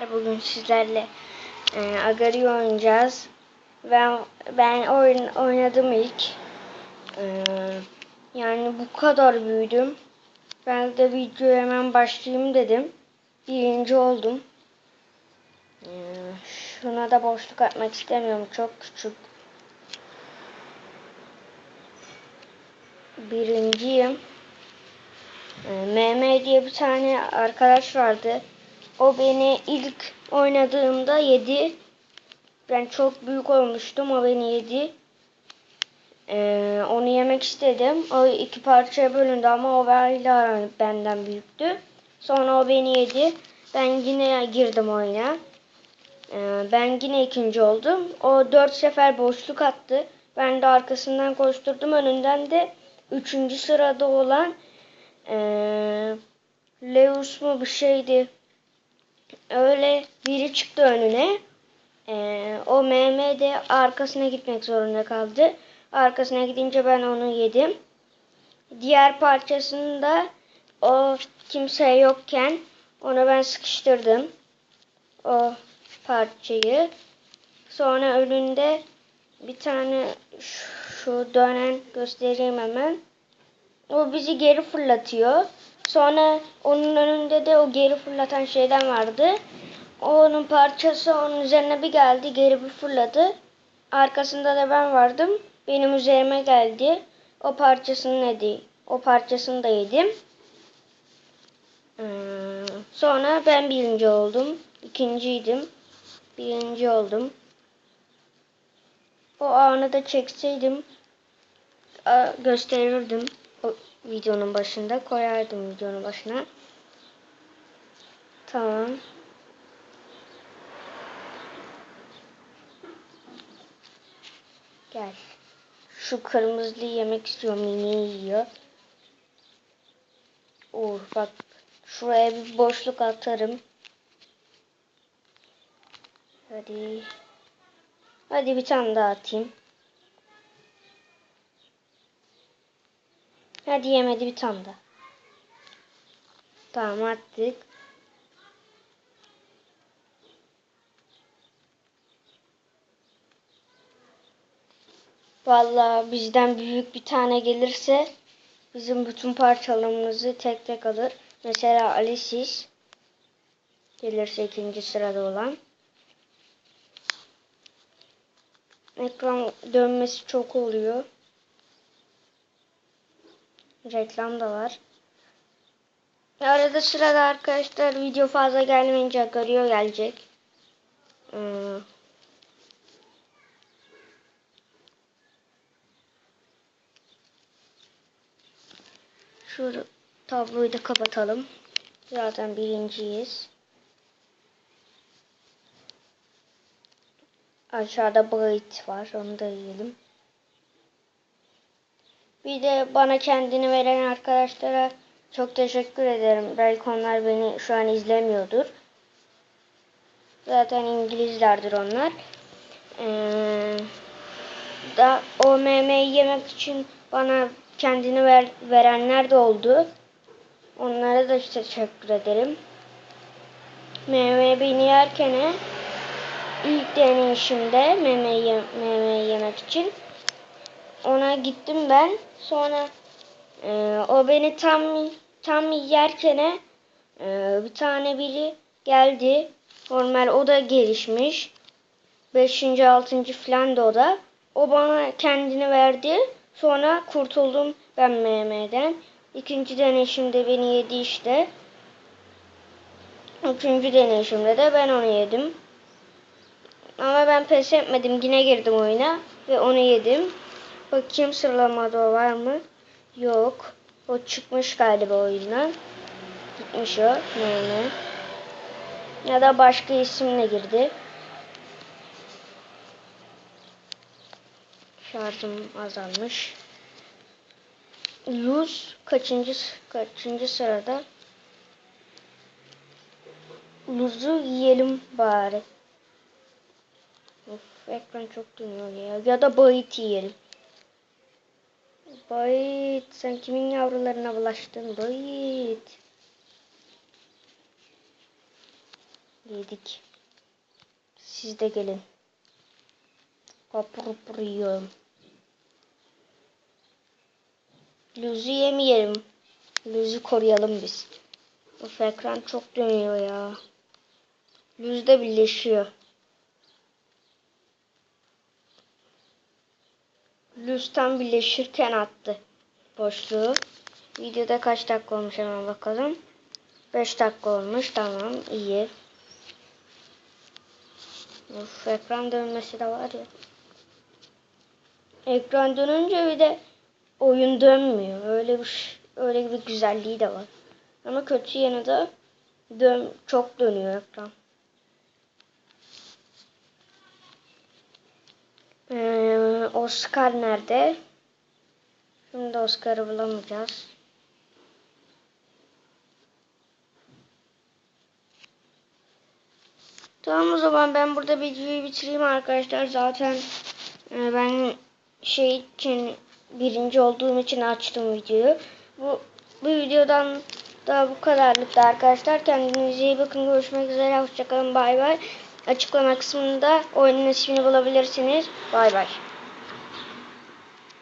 Bugün sizlerle e, Agari oynayacağız. Ben ben oyun oynadım ilk. E, yani bu kadar büyüdüm. Ben de videoya hemen başlayayım dedim. Birinci oldum. E, şuna da boşluk atmak istemiyorum. Çok küçük. Birinciyim. E, MM diye bir tane arkadaş vardı. O beni ilk oynadığımda yedi. Ben çok büyük olmuştum. O beni yedi. Ee, onu yemek istedim. O iki parçaya bölündü ama o hala benden büyüktü. Sonra o beni yedi. Ben yine girdim oyuna. Ee, ben yine ikinci oldum. O dört sefer boşluk attı. Ben de arkasından koşturdum. Önünden de üçüncü sırada olan ee, Leus mu bir şeydi öyle biri çıktı önüne. Ee, o MM de arkasına gitmek zorunda kaldı. Arkasına gidince ben onu yedim. Diğer parçasında o kimse yokken onu ben sıkıştırdım. O parçayı. Sonra önünde bir tane şu dönen göstereyim hemen. O bizi geri fırlatıyor. Sonra onun önünde de o geri fırlatan şeyden vardı. Onun parçası onun üzerine bir geldi geri bir fırladı. Arkasında da ben vardım. Benim üzerime geldi. O parçasını yedi. O parçasını da yedim. Ee, sonra ben birinci oldum. İkinciydim. Birinci oldum. O anı da çekseydim gösterirdim. Videonun başında koyardım videonun başına. Tamam. Gel. Şu kırmızıyı yemek istiyorum. Yine yiyor. Uğur bak. Şuraya bir boşluk atarım. Hadi. Hadi bir tane daha atayım. Hadi yemedi bir tane daha. Tamam attık. Vallahi bizden büyük bir tane gelirse bizim bütün parçalarımızı tek tek alır. Mesela Alisis gelirse ikinci sırada olan. Ekran dönmesi çok oluyor. Reklam da var. Arada sırada arkadaşlar video fazla gelmeyince Agario gelecek. Hmm. Şu tabloyu da kapatalım. Zaten birinciyiz. Aşağıda bayit var. Onu da yiyelim. Bir de bana kendini veren arkadaşlara çok teşekkür ederim. Belki onlar beni şu an izlemiyordur. Zaten İngilizlerdir onlar. Ee, da o memeyi yemek için bana kendini ver, verenler de oldu. Onlara da teşekkür ederim. Meme beni yerken ilk deneyişimde memeyi, memeyi yemek için ona gittim ben. Sonra e, o beni tam tam yerken e, bir tane biri geldi. Normal o da gelişmiş. 5. 6. falan da o da. O bana kendini verdi. Sonra kurtuldum ben MM'den. İkinci deneyişimde beni yedi işte. Üçüncü deneyişimde de ben onu yedim. Ama ben pes etmedim. Yine girdim oyuna. Ve onu yedim. Bakayım sıralamada var mı? Yok. O çıkmış galiba o yüzden. Gitmiş o. Ne Ya da başka isimle girdi. Şarjım azalmış. Luz kaçıncı kaçıncı sırada? Luz'u yiyelim bari. Of, ekran çok dönüyor ya. Ya da bayit yiyelim. Bayit sen kimin yavrularına bulaştın Bayit. Yedik. Siz de gelin. Hapur yiyorum. Lüzü yemeyelim. Lüzü koruyalım biz. Of ekran çok dönüyor ya. Lüz de birleşiyor. Lüz tam birleşirken attı boşluğu. Videoda kaç dakika olmuş hemen bakalım. 5 dakika olmuş. Tamam iyi. Of ekran dönmesi de var ya. Ekran dönünce bir de oyun dönmüyor. Öyle bir öyle bir güzelliği de var. Ama kötü yanı da dön çok dönüyor ekran. Ee, Oscar nerede? Şimdi Oscar'ı bulamayacağız. Tamam o zaman ben burada videoyu bitireyim arkadaşlar. Zaten e, ben şey için birinci olduğum için açtım videoyu. Bu bu videodan da bu kadarlıktı arkadaşlar. Kendinize iyi bakın. Görüşmek üzere. Hoşçakalın. Bay bay. Açıklama kısmında oyunun ismini bulabilirsiniz. Bay bay.